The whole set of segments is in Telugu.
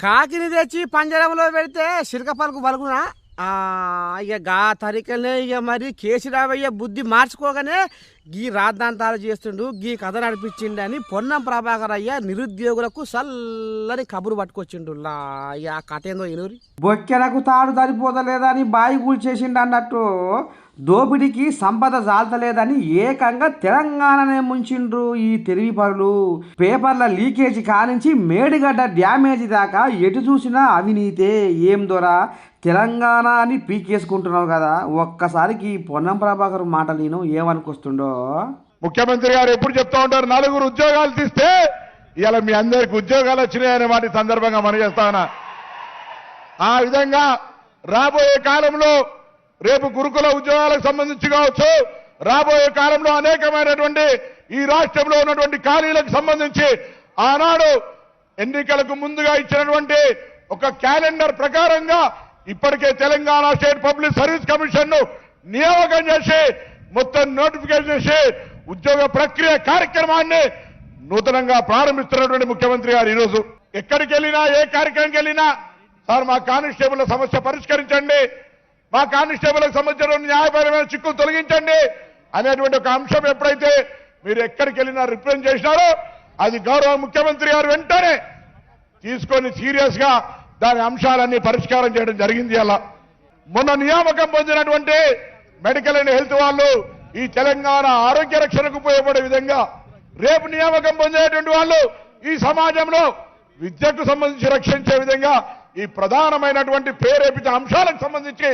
కాకిని తెచ్చి పంజరంలో పెడితే సిరక పలుకు పలుకునా ఇక గా తరికలే ఇక మరి కేసీరావయ్య బుద్ధి మార్చుకోగానే గీ రాద్ధాంతాలు చేస్తుండు గీ కథ నడిపించిండు అని పొన్నం ప్రభాకర్ అయ్య నిరుద్యోగులకు చల్లని కబురు పట్టుకొచ్చిండు. లా ఇక ఆ కథ ఏందో ఎనూరి బొక్కెలకు తాడు సరిపోతలేదని బాయి కూల్చేసిండు అన్నట్టు దోపిడీకి సంపద జాలతలేదని ఏకంగా తెలంగాణనే ముంచిండ్రు ఈ తెలివి పరులు పేపర్ల లీకేజీ కానించి మేడిగడ్డ డ్యామేజ్ దాకా ఎటు చూసినా అవినీతే ఏం దొరా? తెలంగాణ అని పీకేసుకుంటున్నావు కదా ఒక్కసారికి పొన్నం ప్రభాకర్ మాట నేను ఏమనుకొస్తుండో? ముఖ్యమంత్రి గారు ఎప్పుడు చెప్తా ఉంటారు నలుగురు ఉద్యోగాలు తీస్తే ఇలా మీ అందరికి ఉద్యోగాలు వచ్చినాయనే వాటి సందర్భంగా మనం చేస్తానా ఆ విధంగా రాబోయే కాలంలో రేపు గురుకుల ఉద్యోగాలకు సంబంధించి కావచ్చు. రాబోయే కాలంలో అనేకమైనటువంటి ఈ రాష్ట్రంలో ఉన్నటువంటి ఖాళీలకు సంబంధించి ఆనాడు ఎన్నికలకు ముందుగా ఇచ్చినటువంటి ఒక క్యాలెండర్ ప్రకారంగా ఇప్పటికే తెలంగాణ స్టేట్ పబ్లిక్ సర్వీస్ కమిషన్ను నియామకం చేసి మొత్తం నోటిఫికేషన్ చేసి ఉద్యోగ ప్రక్రియ కార్యక్రమాన్ని నూతనంగా ప్రారంభిస్తున్నటువంటి ముఖ్యమంత్రి గారు ఈరోజు. ఎక్కడికి వెళ్ళినా ఏ కార్యక్రమంకి వెళ్ళినా సార్ మా కానిస్టేబుల్ సమస్య పరిష్కరించండి. మా కానిస్టేబుల్కి సంబంధించిన న్యాయపరమైన చిక్కులు తొలగించండి అనేటువంటి ఒక అంశం ఎప్పుడైతే మీరు ఎక్కడికి వెళ్ళినా రిప్రజెంట్ చేసినారో అది గౌరవ ముఖ్యమంత్రి గారు వెంటనే తీసుకొని సీరియస్గా దాని అంశాలన్నీ పరిష్కారం చేయడం జరిగింది అలా. మొన్న నియామకం పొందినటువంటి మెడికల్ అండ్ హెల్త్ వాళ్ళు ఈ తెలంగాణ ఆరోగ్య రక్షణకు ఉపయోగపడే విధంగా రేపు నియామకం పొందేటువంటి వాళ్ళు ఈ సమాజంలో విద్యకు సంబంధించి రక్షించే విధంగా ఈ ప్రధానమైనటువంటి ప్రేరేపిత అంశాలకు సంబంధించి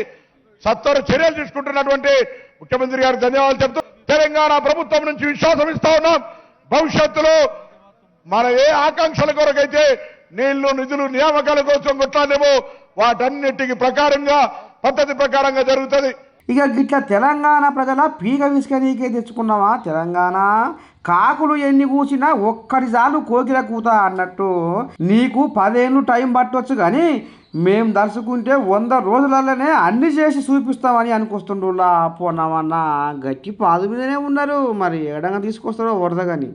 సత్వర చర్యలు తీసుకుంటున్నటువంటి ముఖ్యమంత్రి గారు ధన్యవాదాలు చెప్తూ తెలంగాణ ప్రభుత్వం నుంచి విశ్వాసం ఇస్తా ఉన్నాం. భవిష్యత్తులో మన ఏ ఆకాంక్షల కొరకైతే నీళ్ళు నిధులు నియామకాల కోసం కొట్లాడేమో వాటన్నిటికి ప్రకారంగా పద్ధతి ప్రకారంగా జరుగుతుంది. ఇక గిట్ల తెలంగాణ ప్రజల పీక విసుకనీకే తెచ్చుకున్నావా? తెలంగాణ కాకులు ఎన్ని కూసినా ఒక్కరిసార్లు కోకిల కూత అన్నట్టు. నీకు పదేళ్ళు టైం పట్టవచ్చు కానీ మేము దర్శకుంటే వంద రోజులలోనే అన్ని చేసి చూపిస్తామని అనుకొస్తుండ్రులా పోనామన్నా గట్టి పాదు మీదనే ఉన్నారు. మరి ఎడంగా తీసుకొస్తారో వరద కానీ